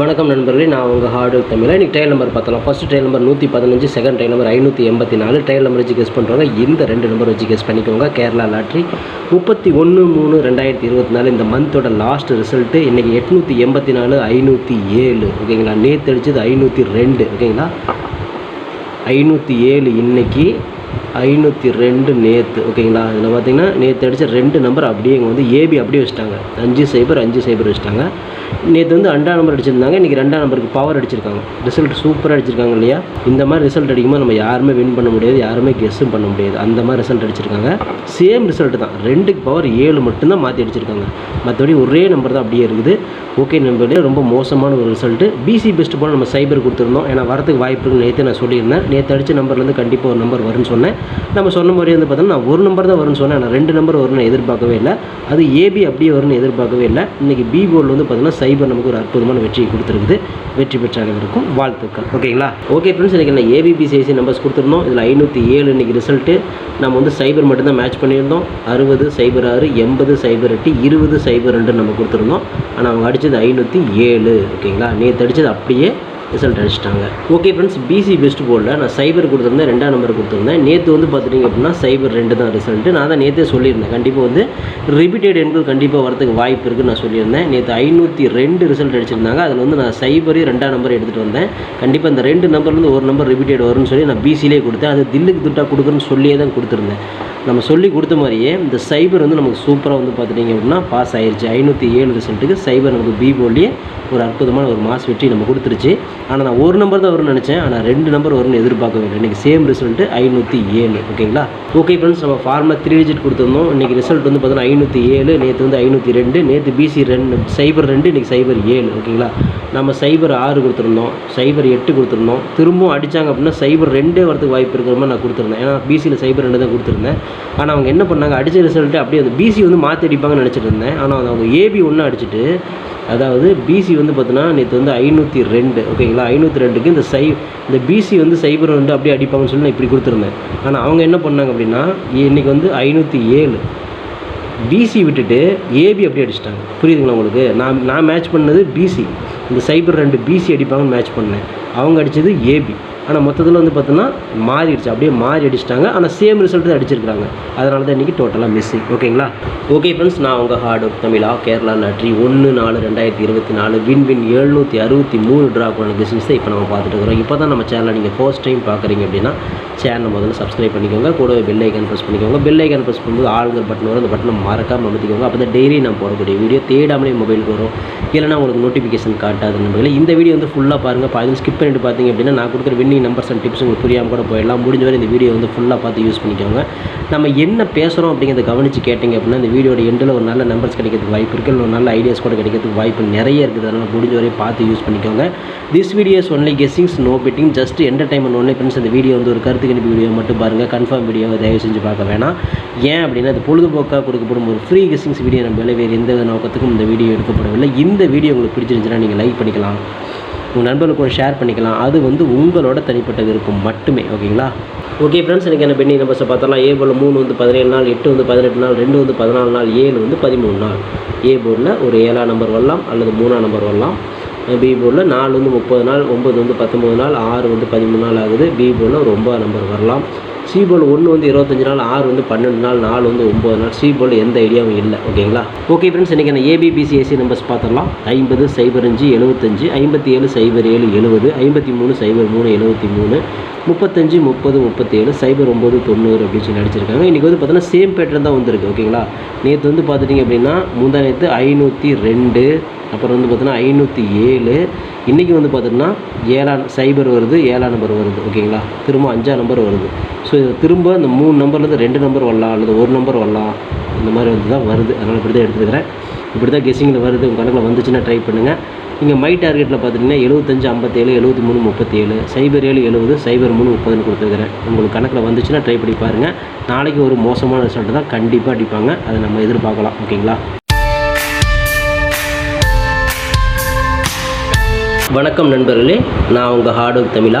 வணக்கம் நண்பர்களே நான் உங்கள் ஹார்டு தமிழ் இன்றைக்கி ட்ரையல் நம்பர் பார்த்தலாம் ஃபஸ்ட் ட்ரையல் நம்பர் நூற்றி பதினஞ்சு செகண்ட் ட்ரையல் நம்பர் ஐநூற்றி எண்பத்தி நாலு ட்ரையல் நம்பர் வச்சு கெஸ் பண்ணுறவங்க இந்த ரெண்டு நம்பர் வச்சு கெஸ் பண்ணிக்கோங்க. கேரளா லாட்ரி முப்பத்தி ஒன்று மூணு ரெண்டாயிரத்தி இருபத்தி நாலு இந்த மந்தோட லாஸ்ட் ரிசல்ட்டு இன்றைக்கி எட்நூற்றி எண்பத்தி நாலு ஐநூற்றி ஏழு ஓகேங்களா நேற்று அடிச்சது ஐநூற்றி ரெண்டு. ஓகேங்களா ஐநூற்றி ஏழு இன்றைக்கி ஐநூற்றி ரெண்டு நேற்று ஓகேங்களா? இதில் பார்த்தீங்கன்னா நேற்று அடித்த ரெண்டு நம்பர் அப்படியே இங்கே வந்து ஏபி அப்படியே வச்சுட்டாங்க. அஞ்சு சைபர் அஞ்சு சைபர் வச்சுட்டாங்க. நேற்று வந்து ரெண்டாம் நம்பர் அடிச்சிருந்தாங்க. இன்றைக்கி ரெண்டாம் நம்பருக்கு பவர் அடிச்சிருக்காங்க. ரிசல்ட் சூப்பராக அடிச்சிருக்காங்க இல்லையா? இந்த மாதிரி ரிசல்ட் அடிக்கும்போது நம்ம யாருமே வின் பண்ண முடியாது. யாருமே கெஸ்ஸும் பண்ண முடியாது. அந்த மாதிரி ரிசல்ட் அடிச்சிருக்காங்க. சேம் ரிசல்ட் தான். ரெண்டுக்கு பவர் ஏழு மட்டும்தான் மாற்றி அடிச்சிருக்காங்க. மற்றபடி ஒரே நம்பர் தான் அப்படியே இருக்குது. ஓகே நம்பர்லேயே ரொம்ப மோசமான ஒரு ரிசல்ட்டு பிசி பெஸ்ட் போல் நம்ம சைபர் கொடுத்துருந்தோம். ஏன்னா வரதுக்கு வாய்ப்பு இருக்குன்னு நேற்று நான் சொல்லியிருந்தேன். நேற்று அடித்த நம்பர்லேருந்து கண்டிப்பாக ஒரு நம்பர் வரும்னு சொன்னேன். நம்ம சொன்ன மாதிரி வந்து பார்த்தோம்னா நான் ஒரு நம்பர் தான் வரும்னு சொன்னேன். ஆனால் ரெண்டு நம்பர் வரும்னு எதிர்பார்க்கவே இல்லை. அது ஏபி அப்படியே வரும்னு எதிர்பார்க்கவே இல்லை. இன்றைக்கி பி போர்டில் வந்து பார்த்தீங்கன்னா சைபர் நமக்கு ஒரு அற்புதமான வெற்றியை கொடுத்துருக்குது. வெற்றி பெற்ற அனைவருக்கும் வாழ்த்துக்கள். ஓகேங்களா ஓகே ஃப்ரெண்ட்ஸ் இன்றைக்கி நான் ஏபிபிசிஐசி நம்பர்ஸ் கொடுத்துருந்தோம். இதில் ஐநூற்றி ஏழு இன்றைக்கி ரிசல்ட்டு நம்ம வந்து சைபர் மட்டும்தான் மேட்ச் பண்ணியிருந்தோம். அறுபது சைபர் ஆறு எண்பது சைபர் எட்டு இருபது சைபர் ரெண்டு நம்ம கொடுத்துருந்தோம். ஆனால் அவங்க அடித்தது ஐநூற்றி ஏழு. ஓகேங்களா நேற்று அடித்தது அப்படியே ரிசல்ட் அடிச்சிட்டாங்க. ஓகே ஃப்ரெண்ட்ஸ் பிசி பெஸ்ட் போர்டில் நான் சைபர் கொடுத்துருந்தேன் ரெண்டாம் நம்பர் கொடுத்துருந்தேன். நேற்று வந்து பார்த்துட்டிங்க அப்படின்னா சைபர் ரெண்டு தான் ரிசல்ட்டு நான் தான் நேற்றே சொல்லியிருந்தேன். கண்டிப்பாக வந்து ரிப்பீட்டட் எண்கள் கண்டிப்பாக வரதுக்கு வாய்ப்பு இருக்குன்னு நான் சொல்லியிருந்தேன். நேற்று ஐநூற்றி ரெண்டு ரிசல்ட் அடிச்சிருந்தாங்க. அதில் வந்து நான் சைபரையும் ரெண்டாம் நம்பர் எடுத்துகிட்டு வந்தேன். கண்டிப்பாக இந்த ரெண்டு நம்பர்லேருந்து ஒரு நம்பர் ரிப்பீட்டட் வரும்னு சொல்லி நான் பிசிலே கொடுத்தேன். அது தில்லுக்கு துட்டாக கொடுக்குறேன்னு சொல்லியே தான் கொடுத்துருந்தேன். நம்ம சொல்லி கொடுத்த மாதிரியே இந்த சைபர் வந்து நமக்கு சூப்பராக வந்து பார்த்துட்டிங்க அப்படின்னா பாஸ் ஆயிருச்சு. ஐநூற்றி ஏழு ரிசல்ட்டுக்கு சைபர் நமக்கு பி போர்ட்லேயே ஒரு அற்புதமான ஒரு மாஸ் வெற்றி நம்ம கொடுத்துருச்சு. ஆனால் நான் ஒரு நம்பர் தான் வரும்னு நினச்சேன். ஆனால் ரெண்டு நம்பர் வரும்னு எதிர்பார்க்கவே இல்லை. இன்றைக்கி சேம் ரிசல்ட்டு ஐநூற்றி ஏழு ஓகேங்களா ஓகே ஃப்ரெண்ட்ஸ் நம்ம ஃபார்மில் த்ரீ டிஜிட் கொடுத்துருந்தோம். இன்றைக்கி ரிசல்ட் வந்து பார்த்தீங்கன்னா ஐநூற்றி ஏழு நேற்று வந்து ஐநூற்றி ரெண்டு நேற்று பிசி ரெண்டு சைபர் ரெண்டு இன்றைக்கி சைபர் ஏழு ஓகேங்களா நம்ம சைபர் ஆறு கொடுத்துருந்தோம். சைபர் எட்டு கொடுத்துருந்தோம். திரும்பவும் அடித்தாங்க அப்படின்னா சைபர் ரெண்டே வரதுக்கு வாய்ப்பு இருக்கிற மாதிரி நான் கொடுத்துருந்தேன். ஏன்னா பிசியில் சைபர் ரெண்டு தான் கொடுத்துருந்தேன். ஆனால் அவங்க என்ன பண்ணாங்க? அடித்த ரிசல்ட்டு அப்படியே அந்த பிசி வந்து மாற்றி அடிப்பாங்கன்னு நினச்சிட்டு இருந்தேன். ஆனால் அவங்க ஏபி ஒன்று அடிச்சுட்டு அதாவது பிசி வந்து பார்த்தீங்கன்னா நேற்று வந்து ஐநூற்றி ரெண்டு ஓகேங்களா? ஐநூற்றி ரெண்டுக்கு இந்த சை இந்த பிசி வந்து சைபர் ரெண்டு அப்படியே அடிப்பாங்கன்னு சொல்லி நான் இப்படி கொடுத்துருந்தேன். ஆனால் அவங்க என்ன பண்ணாங்க அப்படின்னா இன்றைக்கி வந்து ஐநூற்றி ஏழு. பிசி விட்டுட்டு ஏபி அப்படியே அடிச்சிட்டாங்க. புரியுதுங்களா உங்களுக்கு? நான் நான் மேட்ச் பண்ணது பிசி இந்த சைபர் ரெண்டு பிசி அடிப்பாங்கன்னு மேட்ச் பண்ணேன். அவங்க அடித்தது ஏபி ஆனால் மொத்தத்தில் வந்து பார்த்தோன்னா மாறிடுச்சு. அப்படியே மாறி அடிச்சிட்டாங்க. ஆனால் சேம் ரிசல்ட் தான் அடிச்சிருக்காங்க. அதனால தான் இன்றைக்கி டோட்டலாக மிஸ்ஸிங் ஓகேங்களா? ஓகே ஃப்ரெண்ட்ஸ் நான் உங்கள் ஹார்ட் ஒர்க் தமிழா கேரளா நட்ரி ஒன்று நாலு ரெண்டாயிரத்தி இருபத்தி நாலு. வின் வின் எழுநூற்றி அறுபத்தி மூணு ட்ரா பண்ண பிஸ்னஸை இப்போ நம்ம பார்த்துட்டு இருக்கிறோம். இப்போ தான் நம்ம சேனலை நீங்கள் ஃபர்ஸ்ட் டைம் பார்க்குறீங்க அப்படின்னா சேனலை முதல்ல சப்ஸ்கிரைப் பண்ணிக்கோங்க. கூடவே பெல் ஐக்கான் ப்ரெஸ் பண்ணிக்கோங்க. பெல் ஐக்கான் ப்ரெஸ் பண்ணும்போது ஆளுங்க பட்டன் வரும். அந்த பட்டனை மறக்காமல் அமைத்திக்கோங்க. அப்போ தான் டெய்லி நான் போடக்கூடிய வீடியோ தேடாமலே மொபைலுக்கு வரும். இல்லைனா உங்களுக்கு நோட்டிஃபிகேஷன் காட்டாது நம்பர்களே இந்த வீடியோ வந்து ஃபுல்லாக பாருங்கள் பாதி ஸ்கிப் பண்ணிட்டு பார்த்தீங்க அப்படின்னா நான் கொடுக்குற win winning numbers and tips உங்களுக்கு புரியாமல் கூட போயிடலாம். முடிஞ்ச வரை இந்த வீடியோ வந்து ஃபுல்லாக பார்த்து யூஸ் பண்ணிக்கோங்க. நம்ம என்ன பேசுகிறோம் அப்படிங்கிறத கவனித்து கேட்டிங்க அப்படின்னா இந்த வீடியோட எண்டில் ஒரு நல்ல நம்பர்ஸ் கிடைக்கிறதுக்கு வாய்ப்பு இருக்குது இல்லை ஒரு நல்ல ஐடியாஸ் கூட கிடைக்கிறதுக்கு வாய்ப்பு நிறைய இருக்குது. அதனால் முடிஞ்ச வரை பார்த்து யூஸ் பண்ணிக்கோங்க. This videos only guessings no betting just entertainment only friends இந்த வீடியோ வந்து ஒரு கருத்து கணிப்பு வீடியோ மட்டும் பாருங்கள் கன்ஃபார்ம் வீடியோ தயவு செஞ்சு பார்க்க வேணாம். ஏன் அப்படின்னா அது பொழுதுபோக்காக கொடுக்கப்படும் ஒரு ஃப்ரீ கெஸ்ஸிங்ஸ் வீடியோ நம்ம வேறு எந்த நோக்கத்துக்கும் இந்த வீடியோ எடுக்கப்படவில்லை. இந்த வீடியோ உங்களுக்கு பிடிச்சிருந்துச்சுன்னா நீங்கள் லைக் பண்ணிக்கலாம். உங்கள் நண்பர்களுக்கு ஷேர் பண்ணிக்கலாம். அது வந்து உங்களோட தனிப்பட்ட விருப்பம் மட்டுமே ஓகேங்களா? ஓகே ஃப்ரெண்ட்ஸ் எனக்கு என்ன பெண்ணி நம்பர்ஸை பார்த்தலாம் ஏ போல் மூணு வந்து பதினேழு நாள் எட்டு வந்து பதினெட்டு நாள் ரெண்டு வந்து பதினாலு நாள் ஏழு வந்து பதிமூணு நாள். ஏ போர்டில் ஒரு ஏழாம் நம்பர் வரலாம் அல்லது மூணாம் நம்பர் வரலாம். பி போர்டில் நாலு வந்து முப்பது நாள் ஒம்பது வந்து பத்தொம்பது நாள் ஆறு வந்து பதிமூணு நாள் ஆகுது. பி போர்டில் ஒரு ஒம்பது நம்பர் வரலாம். சி போல் ஒன்று வந்து இருபத்தஞ்சு நாள் ஆறு வந்து பன்னெண்டு நாள் நாலு வந்து ஒம்பது நாள். சி போல் எந்த ஐடியாவும் இல்லை. ஓகேங்களா? ஓகே ஃப்ரெண்ட்ஸ் இன்றைக்கி அந்த ஏபிபிசிஎஸ்சி நம்பர்ஸ் பார்த்துடலாம். ஐம்பது சைபர் அஞ்சு எழுபத்தஞ்சு ஐம்பத்தி ஏழு சைபர் ஏழு எழுபது ஐம்பத்தி மூணு சைபர் மூணு எழுபத்தி மூணு முப்பத்தஞ்சு முப்பது முப்பத்தேழு சைபர் ஒம்பது தொண்ணூறு அப்படின்னு சொல்லி அடிச்சிருக்காங்க இன்றைக்கி வந்து பார்த்தீங்கன்னா சேம் பேட்டர்ன் தான் வந்திருக்கு. ஓகேங்களா? நேற்று வந்து பார்த்துட்டிங்க அப்படின்னா முந்தா நேற்று ஐநூற்றி ரெண்டு அப்புறம் வந்து பார்த்தீங்கன்னா ஐநூற்றி ஏழு. இன்றைக்கி வந்து பார்த்தீங்கன்னா ஏழாம் சைபர் வருது ஏழாம் நம்பர் வருது ஓகேங்களா? திரும்ப அஞ்சாம் நம்பர் வருது. ஸோ இது திரும்ப இந்த மூணு நம்பர்லேருந்து ரெண்டு நம்பர் வரலாம் அல்லது ஒரு நம்பர் வரலாம் இந்த மாதிரி வந்து தான் வருது. அதனால் இப்படி தான் எடுத்துக்கிறேன் இப்படி தான் கெஸ்ஸிங்கில் வருது. உங்கள் கணக்கில் வந்துச்சுன்னா ட்ரை பண்ணுங்கள் நீங்கள் மை டார்கெட்டில் பார்த்துட்டிங்கன்னா எழுபத்தஞ்சு ஐம்பத்தேழு எழுபத்தி மூணு முப்பத்தேழு. சைபர் ஏழு எழுபது சைபர் மூணு முப்பதுன்னு கொடுத்துருக்குறேன். உங்களுக்கு கணக்கில் வந்துச்சுன்னா ட்ரை பண்ணி பாருங்கள் நாளைக்கு ஒரு மோசமான ரிசல்ட் தான் கண்டிப்பாக அடிப்பாங்க. அதை நம்ம எதிர்பார்க்கலாம் ஓகேங்களா? வணக்கம் நண்பர்களே நான் உங்கள் ஹார்ட் ஒர்க் தமிழா.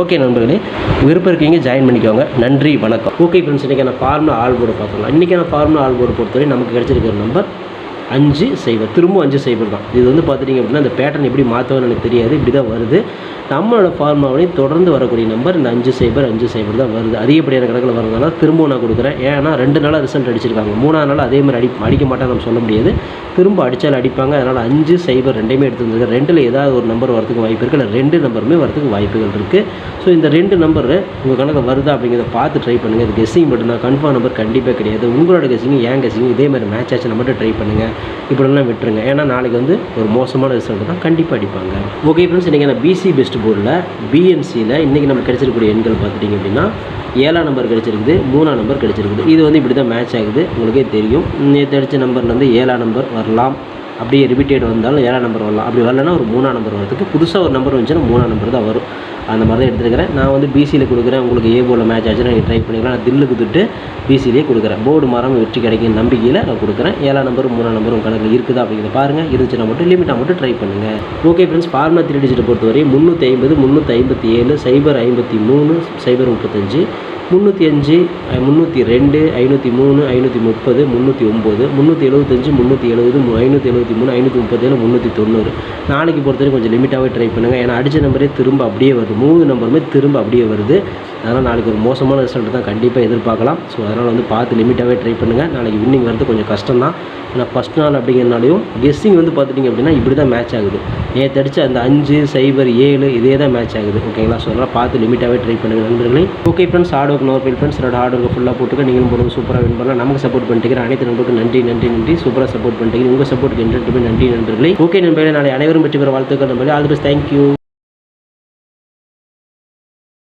ஓகே நண்பர்களே விருப்பம் இருக்கீங்க ஜாயின் பண்ணிக்கோங்க. நன்றி வணக்கம். ஓகே ஃப்ரெண்ட்ஸ் இன்றைக்கான ஃபார்முலா ஆல் போர்டு பார்த்துக்கலாம் இன்றைக்கான ஃபார்முலா ஆல் போர்டு பொறுத்தவரை நமக்கு கிடைச்சிருக்கிற நம்பர் அஞ்சு சைபர் திரும்பவும் அஞ்சு சைபர் தான். இது வந்து பார்த்துட்டிங்க அப்படின்னா அந்த பேட்டர்ன் எப்படி மாற்றணும்னு எனக்கு தெரியாது. இப்படி தான் வருது. நம்மளோட ஃபார்மாவிலையும் தொடர்ந்து வரக்கூடிய நம்பர் இந்த அஞ்சு சைபர் அஞ்சு சைபர் தான் வருது. அதிகப்படியான கணக்கில் வரதுனால திரும்பவும் நான் கொடுக்குறேன். ஏன்னா ரெண்டு நாளாக ரிசல்ட் அடிச்சிருக்காங்க. மூணாவது நாள் அதே மாதிரி அடி அடிக்க மாட்டாங்க நம்ம சொல்ல முடியாது. திரும்ப அடித்தாலும் அடிப்பாங்க. அதனால் அஞ்சு சைபர் ரெண்டையுமே எடுத்து வந்துருக்கேன் ரெண்டில் ஏதாவது ஒரு நம்பர் வரதுக்கு வாய்ப்பு இருக்குது இல்லை ரெண்டு நம்பருமே வரதுக்கு வாய்ப்புகள் இருக்குது ஸோ இந்த ரெண்டு நம்பர் உங்கள் கணக்கு வருதா அப்படிங்கிறத பார்த்து ட்ரை பண்ணுங்கள் இது கெஸ்ஸிங் மட்டும் தான். கன்ஃபார்ம் நம்பர் கண்டிப்பாக கிடையாது. உங்களோட கெஸ்ஸிங் ஏன் கெஸ்ஸிங் இதே மாதிரி மேட்ச் ஆச்சுன்னா மட்டும் ட்ரை பண்ணுங்கள் இப்படிலாம் விட்டுருங்க. ஏன்னா நாளைக்கு வந்து ஒரு மோசமான ரிசல்ட் தான் கண்டிப்பாக அடிப்பாங்க. ஓகே ஃப்ரெண்ட்ஸ் இன்றைக்கி நான் பிசி பெஸ்ட் போர்டில் பிஎன்சியில் இன்றைக்கி நம்ம கிடச்சிருக்கக்கூடிய எண்கள் பார்த்துட்டிங்க அப்படின்னா ஏழாம் நம்பர் கிடச்சிருக்குது மூணாம் நம்பர் கிடச்சிருக்குது. இது வந்து இப்படி தான் மேட்ச் ஆகுது. உங்களுக்கே தெரியும். நேற்று அடித்த நம்பர்லேருந்து ஏழாம் நம்பர் வரலாம். அப்படியே ரிப்பீட்டட் வந்தாலும் ஏழாம் நம்பர் வரலாம். அப்படி வரலன்னா ஒரு மூணாம் நம்பர் வரதுக்கு புதுசாக ஒரு நம்பர் வந்துச்சுன்னா மூணாம் நம்பர் தான் வரும். அந்த மாதிரி தான் எடுத்துருக்கிறேன். நான் வந்து பிசியில் கொடுக்குறேன். உங்களுக்கு ஏ போல் மேட்ச் ஆச்சுன்னா நீங்கள் ட்ரை பண்ணிக்கலாம். நான் தில்லுக்கு கொடுத்துட்டு பிசிலேயே கொடுக்குறேன். போர்டு மரம் வெற்றி கிடைக்கும் நம்பிக்கையில் நான் கொடுக்குறேன். ஏழாம் நம்பரும் மூணாம் நம்பரும் கணக்கில் இருக்குதா அப்படிங்கிறத பாருங்கள் இருந்துச்சுன்னா மட்டும் லிமிட்டாக மட்டும் ட்ரை பண்ணுங்கள் ஓகே ஃப்ரெண்ட்ஸ் ஃபார்மா த்ரீ டிஜிட்டை பொறுத்தவரை முந்நூற்றி ஐம்பது முந்நூற்றி ஐம்பத்தி ஏழு சைபர் ஐம்பத்தி மூணு சைபர் முப்பத்தஞ்சு முந்நூற்றி அஞ்சு முந்நூற்றி ரெண்டு ஐநூற்றி மூணு ஐநூற்றி முப்பது முந்நூற்றி ஒம்பது முந்நூற்றி எழுபத்தஞ்சு முந்நூற்றி எழுபது ஐநூற்றி எழுபத்தி மூணு ஐநூற்றி முப்பத்தேழு முந்நூற்றி தொண்ணூறு. நாளைக்கு பொறுத்தவரைக்கும் கொஞ்சம் லிமிட்டாகவே ட்ரை பண்ணுங்கள் ஏன்னா அடித்த நம்பரே திரும்ப அப்படியே வருது. மூணு நம்பருமே திரும்ப அப்படியே வருது. அதனால் நாளைக்கு ஒரு மோசமான ரிசல்ட் தான் கண்டிப்பாக எதிர்பார்க்கலாம். ஸோ அதனால் வந்து பார்த்து லிமிட்டாகவே ட்ரை பண்ணுங்கள் நாளைக்கு வின்னிங் வரது கொஞ்சம் கஷ்டம் தான் ஏன்னா ஃபஸ்ட் நாள் அப்படிங்கிறனாலையும் கெஸ்ஸிங் வந்து பார்த்துட்டிங்க அப்படின்னா இப்படி தான் மேட்ச் ஆகுது. நேற்று அடிச்ச அந்த அஞ்சு சைபர் ஏழு இதே தான் மேட்ச் ஆகுது ஓகேங்களா ஸோ அதனால் பார்த்து லிமிட்டாகவே ட்ரை பண்ணுங்கள் நண்பர்களே. Okay friends hard work நோர் friends என்னோட ஹார்ட் ஒர்க் ஃபுல்லாக போட்டுக்க. நீங்களும் போடுங்க சூப்பராக வின் பண்ணலாம். நமக்கு சப்போர்ட் பண்ணிட்டு அனைத்து நண்பர்களுக்கும் நன்றி நன்றி நன்றி. சூப்பராக சப்போர்ட் பண்ணிட்டு உங்கள் சப்போர்ட்டுக்கு என்றுமே நன்றி நண்பர்களே. ஓகே நண்பர்களே நாளை அனைவரும் வெற்றி பெற வாழ்த்துக்கள் நண்பர்களே. All the best thank you